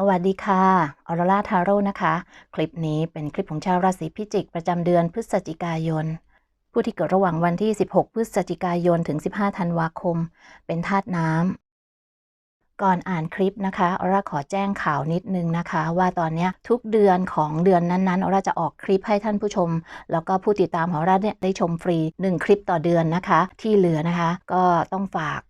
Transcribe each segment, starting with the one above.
สวัสดีค่ะ ออโรราทาโร่นะคะ คลิปนี้เป็นคลิปของชาวราศีพิจิก ประจำเดือนพฤศจิกายน ผู้ที่เกิดระหว่างวันที่ 16 พฤศจิกายน ถึง 15 ธันวาคม เป็นธาตุน้ำ ก่อนอ่านคลิปนะคะออร่าขอแจ้งข่าวนิดนึงนะคะ ว่าตอนนี้ทุกเดือนของเดือนนั้นๆออร่าจะออกคลิปให้ท่านผู้ชม แล้วก็ผู้ติดตามของออร่าเนี่ยได้ชมฟรี 1 คลิปต่อเดือนนะคะ ที่เหลือนะคะ ก็ต้องฝาก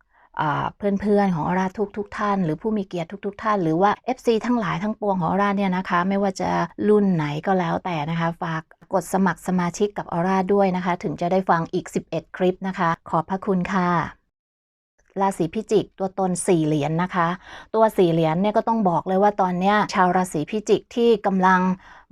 เพื่อนๆของออร่าทุกทุกๆท่าน หรือผู้มีเกียรติทุก ๆ ท่าน หรือว่า FC ทั้งหลายทั้งปวงของออร่าเนี่ยนะคะ ไม่ว่าจะรุ่นไหนก็แล้วแต่นะคะ ฝากกดสมัครสมาชิกกับออร่าด้วยนะคะ ถึงจะได้ฟังอีก 11 คลิปนะคะ ขอบพระคุณค่ะ ราศีพิจิกตัวตนสี่เหรียญนะคะ ตัวสี่เหรียญเนี่ยก็ต้องบอกเลยว่าตอนเนี้ยชาวราศีพิจิกที่กำลัง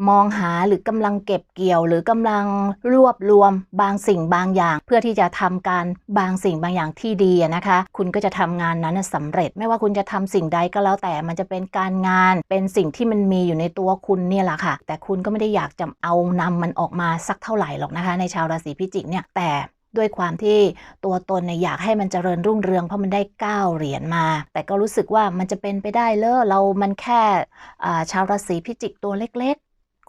มองหาหรือกำลังเก็บเกี่ยว หรือกำลังรวบรวมบางสิ่งบางอย่าง เพื่อที่จะทำการบางสิ่งบางอย่างที่ดีนะคะ คุณก็จะทำงานนั้นน่ะสำเร็จ ไม่ว่าคุณจะทำสิ่งใดก็แล้วแต่มันจะเป็นการงาน เป็นสิ่งที่มันมีอยู่ในตัวคุณเนี่ยแหละค่ะ แต่คุณก็ไม่ได้อยากจะเอานำมันออกมาสักเท่าไหร่หรอกนะคะ ในชาวราศีพิจิกเนี่ยแต่ ด้วยความที่ตัวตนเนี่ยอยากให้มันเจริญรุ่งเรืองเพราะมันได้ 9 เหรียญมา แต่ก็รู้สึกว่ามันจะเป็นไปได้เลอเรามันแค่ชาวราศีพิจิกตัวเล็ก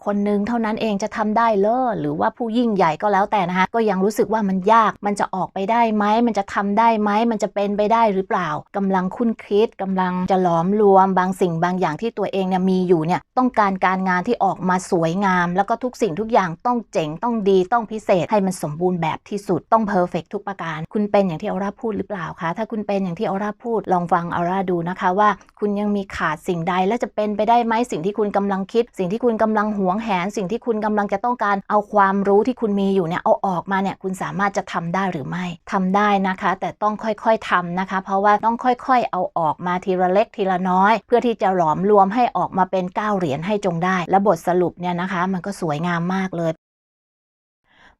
คนหนึ่งเท่านั้นเองจะทำได้เลอหรือว่าผู้ยิ่งใหญ่ก็แล้วแต่นะคะก็ยังรู้สึกว่ามันยากมันจะออกไปได้ไหมมันจะทำได้ไหมมันจะเป็นไปได้หรือเปล่ากำลังคุ้นคิดกำลังจะหลอมรวมบางสิ่งบางอย่างที่ตัวเองเนี่ยมีอยู่เนี่ยต้องการการงานที่ออกมาสวยงาม แล้วก็ทุกสิ่งทุกอย่างต้องเจ๋งต้องดีต้องพิเศษให้มันสมบูรณ์แบบที่สุดต้องเพอร์เฟกทุกประการ คุณเป็นอย่างที่ออร่าพูดหรือเปล่าคะถ้าคุณเป็นอย่างที่ออร่าพูดลองฟังออร่าดูนะคะว่า คุณยังมีขาดสิ่งใดและจะเป็นไปได้ไหมสิ่งที่คุณกำลังคิด สิ่งที่คุณกำลังหวงแหนสิ่งที่คุณกำลังจะต้องการเอาความรู้ที่คุณมีอยู่เนี่ยเอาออกมาเนี่ยคุณสามารถจะทำได้หรือไม่ทำได้นะคะ แต่ต้องค่อยๆทำนะคะ เพราะว่าต้องค่อยๆ เอาออกมาทีละเล็กทีละน้อย เพื่อที่จะหลอมรวมให้ออกมาเป็น9เหรียญให้จงได้ และบทสรุปเนี่ยนะคะ มันก็สวยงามมากเลย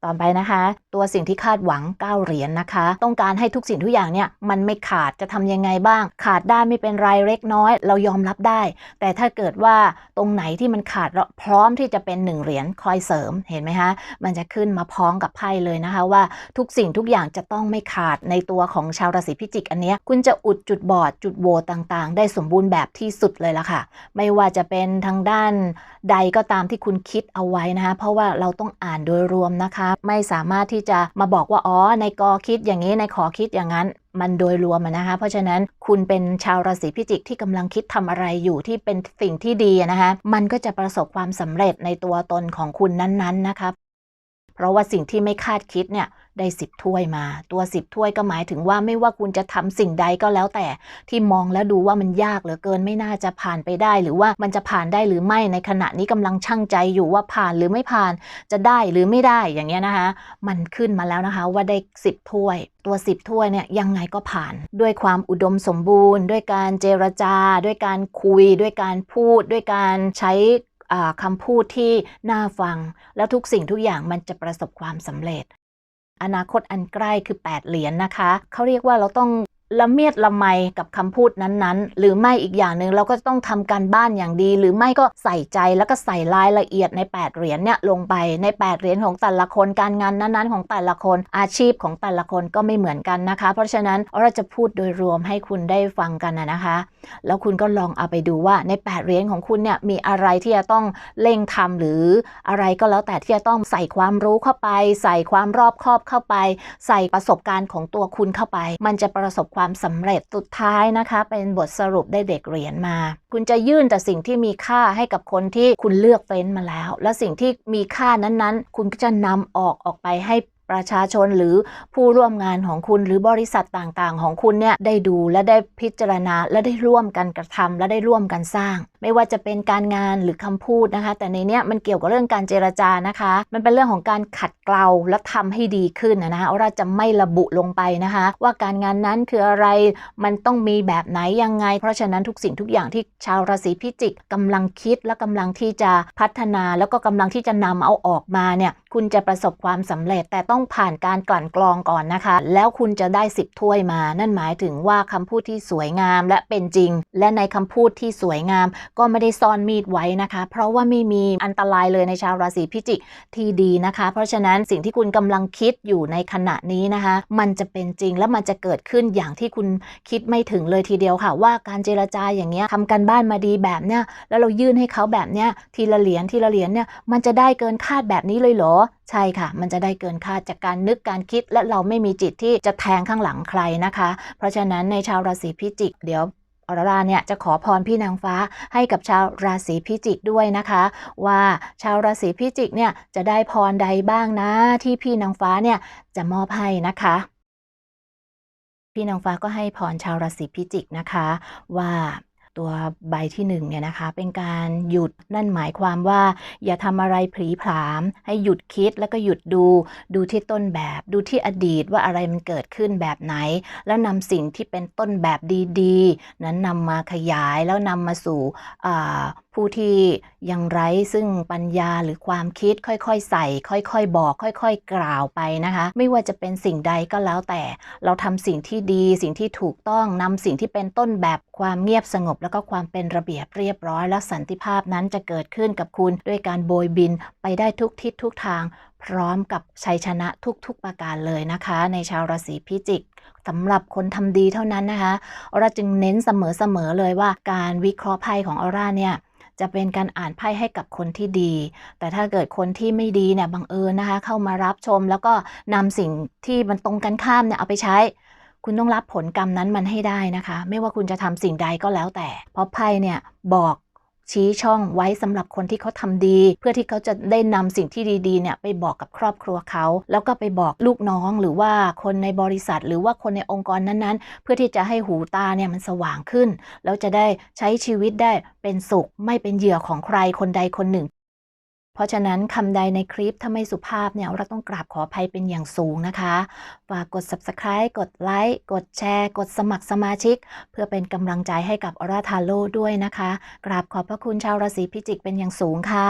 ต่อไปนะคะ ตัวสิ่งที่คาดหวัง 9 เหรียญนะคะ ต้องการให้ทุกสิ่งทุกอย่างเนี่ยมันไม่ขาดจะทำยังไงบ้าง ขาดได้ไม่เป็นไรเล็กน้อย เรายอมรับได้ แต่ถ้าเกิดว่าตรงไหนที่มันขาดเราพร้อมที่จะเป็น 1 เหรียญคอยเสริมเห็นไหมคะมันจะขึ้นมาพ้องกับไพ่เลยนะคะว่าทุกสิ่งทุกอย่างจะต้องไม่ขาดในตัวของชาวราศีพิจิกอันเนี้ยคุณจะอุดจุดบอดจุดโหวต่างๆ ได้สมบูรณ์แบบที่สุดเลยละค่ะ ไม่ว่าจะเป็นทางด้านใดก็ตามที่คุณคิดเอาไว้นะคะเพราะว่าเราต้องอ่านโดยรวมนะคะไม่สามารถที่จะมาบอกว่าอ๋อในกอคิดอย่างนี้ในขอคิดอย่างนั้นมันโดยรวมนะคะ เพราะฉะนั้นคุณเป็นชาวราศีพิจิกที่กำลังคิดทำอะไรอยู่ที่เป็นสิ่งที่ดีนะคะ มันก็จะประสบความสำเร็จในตัวตนของคุณนั้นๆนะคะ เพราะว่าสิ่งที่ไม่คาดคิดเนี่ยได้สิบถ้วยมา ตัวสิบถ้วยก็หมายถึงว่าไม่ว่าคุณจะทำสิ่งใดก็แล้วแต่ ที่มองแล้วดูว่ามันยากเหลือเกินไม่น่าจะผ่านไปได้ หรือว่ามันจะผ่านได้หรือไม่ในขณะนี้กำลังชั่งใจอยู่ว่าผ่านหรือไม่ผ่านจะได้หรือไม่ได้อย่างเงี้ยนะคะ มันขึ้นมาแล้วนะคะว่าได้สิบถ้วย ตัวสิบถ้วยเนี่ยยังไงก็ผ่าน ด้วยความอุดมสมบูรณ์ ด้วยการเจรจา ด้วยการคุย ด้วยการพูด ด้วยการใช้ คำพูดที่น่าฟัง แล้วทุกสิ่งทุกอย่างมันจะประสบความสำเร็จ อนาคตอันใกล้คือ 8 เหรียญนนะคะ เขาเรียกว่าเราต้อง ละเมียดละไมกับคำพูดนั้นๆ หรือไม่อีกอย่างหนึ่งเราก็ต้องทำการบ้านอย่างดี หรือไม่ก็ใส่ใจแล้วก็ใส่รายละเอียดใน 8 เหรียญเนี่ยลงไปใน 8 เหรียญของแต่ละคนการงานนั้นๆ ของแต่ละคนอาชีพของแต่ละคนก็ไม่เหมือนกันนะคะ เพราะฉะนั้นเราจะพูดโดยรวมให้คุณได้ฟังกันนะคะ แล้วคุณก็ลองเอาไปดูว่าใน 8 เหรียญของคุณเนี่ยมีอะไรที่จะต้องเร่งทำหรืออะไรก็แล้วแต่ที่จะต้องใส่ความรู้เข้าไป ใส่ความรอบคอบเข้าไป ใส่ประสบการณ์ของตัวคุณเข้าไป มันจะประสบความสำเร็จสุดท้ายนะคะ เป็นบทสรุปได้เด็กเหรียญมา คุณจะยื่นแต่สิ่งที่มีค่าให้กับคนที่คุณเลือกเฟ้นมาแล้ว และสิ่งที่มีค่านั้นๆ คุณก็จะนำออกออกไปให้ ประชาชนหรือผู้ร่วมงานของคุณหรือบริษัทต่างๆ ของคุณเนี่ยได้ดูและได้พิจารณาและได้ร่วมกันกระทำและได้ร่วมกันสร้าง ไม่ว่าจะเป็นการงานหรือคำพูดนะคะ แต่ในเนี้ยมันเกี่ยวกับเรื่องการเจรจานะคะ มันเป็นเรื่องของการขัดเกลาและทำให้ดีขึ้นนะคะเราจะไม่ระบุลงไปนะคะ ว่าการงานนั้นคืออะไรมันต้องมีแบบไหนยังไง เพราะฉะนั้นทุกสิ่งทุกอย่างที่ชาวราศีพิจิกกำลังคิดและกำลังที่จะพัฒนา แล้วก็กำลังที่จะนำเอาออกมาเนี่ยคุณจะประสบความสำเร็จแต่ต้ององผ่านการกลั่นกรองก่อนนะคะ แล้วคุณจะได้สิบถ้วยมา นั่นหมายถึงว่าคำพูดที่สวยงามและเป็นจริง และในคำพูดที่สวยงาม ก็ไม่ได้ซ่อนมีดไว้นะคะ เพราะว่าไม่มีอันตรายเลยในชาวราศีพิจิกที่ดีนะคะ เพราะฉะนั้นสิ่งที่คุณกำลังคิดอยู่ในขณะนี้นะคะ มันจะเป็นจริงและมันจะเกิดขึ้นอย่างที่คุณคิดไม่ถึงเลยทีเดียวค่ะ ว่าการเจรจาอย่างเงี้ยทำกันบ้านมาดีแบบเนี้ยแล้วเรายื่นให้เขาแบบเนี้ยทีละเหรียญทีละเหรียญเนี่ยมันจะได้เกินคาดแบบนี้เลยเหรอ ใช่ค่ะ มันจะได้เกินคาดจากการนึกการคิด และเราไม่มีจิตที่จะแทงข้างหลังใครนะคะ เพราะฉะนั้นในชาวราศีพิจิก เดี๋ยวอรราเนี่ยจะขอพรพี่นางฟ้าให้กับชาวราศีพิจิกด้วยนะคะ ว่าชาวราศีพิจิกเนี่ยจะได้พรใดบ้างนะที่พี่นางฟ้าเนี่ยจะมอบให้นะคะ พี่นางฟ้าก็ให้พรชาวราศีพิจิกนะคะว่า ตัวใบที่หนึ่งเนี่ยนะคะ เป็นการหยุดนั่นหมายความว่า อย่าทำอะไรผลีผลาม ให้หยุดคิดแล้วก็หยุดดู ดูที่ต้นแบบ ดูที่อดีตว่าอะไรมันเกิดขึ้นแบบไหน แล้วนำสิ่งที่เป็นต้นแบบดีๆ นั้นนำมาขยายแล้วนำมาสู่ ผู้ที่ยังไร้ซึ่งปัญญาหรือความคิดค่อยๆ ใส่ ค่อยๆ บอก ค่อย ๆ กล่าวไปนะคะ ไม่ว่าจะเป็นสิ่งใดก็แล้วแต่ เราทำสิ่งที่ดีสิ่งที่ถูกต้องนำสิ่งที่เป็นต้นแบบความเงียบสงบ แล้วก็ความเป็นระเบียบเรียบร้อย และสันติภาพนั้นจะเกิดขึ้นกับคุณด้วยการโบยบินไปได้ทุกทิศทุกทาง พร้อมกับชัยชนะทุกๆประการเลยนะคะ ในชาวราศีพิจิกสำหรับคนทำดีเท่านั้นนะคะออร่าจึงเน้นเสมอๆเลยว่าการวิเคราะห์ไพ่ของออร่าเนี่ย จะเป็นการอ่านไพ่ให้กับคนที่ดี แต่ถ้าเกิดคนที่ไม่ดีเนี่ยบังเอิญนะคะ เข้ามารับชม แล้วก็นำสิ่งที่มันตรงกันข้ามเนี่ยเอาไปใช้ คุณต้องรับผลกรรมนั้นมันให้ได้นะคะ ไม่ว่าคุณจะทำสิ่งใดก็แล้วแต่ เพราะไพ่เนี่ยบอก ชี้ช่องไว้สำหรับคนที่เขาทำดี เพื่อที่เขาจะได้นำสิ่งที่ดีๆเนี่ยไปบอกกับครอบครัวเขา แล้วก็ไปบอกลูกน้องหรือว่าคนในบริษัท หรือว่าคนในองค์กรนั้นๆ เพื่อที่จะให้หูตาเนี่ยมันสว่างขึ้น แล้วจะได้ใช้ชีวิตได้เป็นสุขไม่เป็นเหยื่อของใครคนใดคนหนึ่ง เพราะฉะนั้นคำใดในคลิปถ้าไม่สุภาพเนี่ยเราต้องกราบขออภัยเป็นอย่างสูงนะคะฝากกด subscribe กดไลค์กดแชร์ กดสมัครสมาชิก เพื่อเป็นกำลังใจให้กับออร่าทาโร่ด้วยนะคะ กราบขอบพระคุณชาวราศีพิจิกเป็นอย่างสูงค่ะ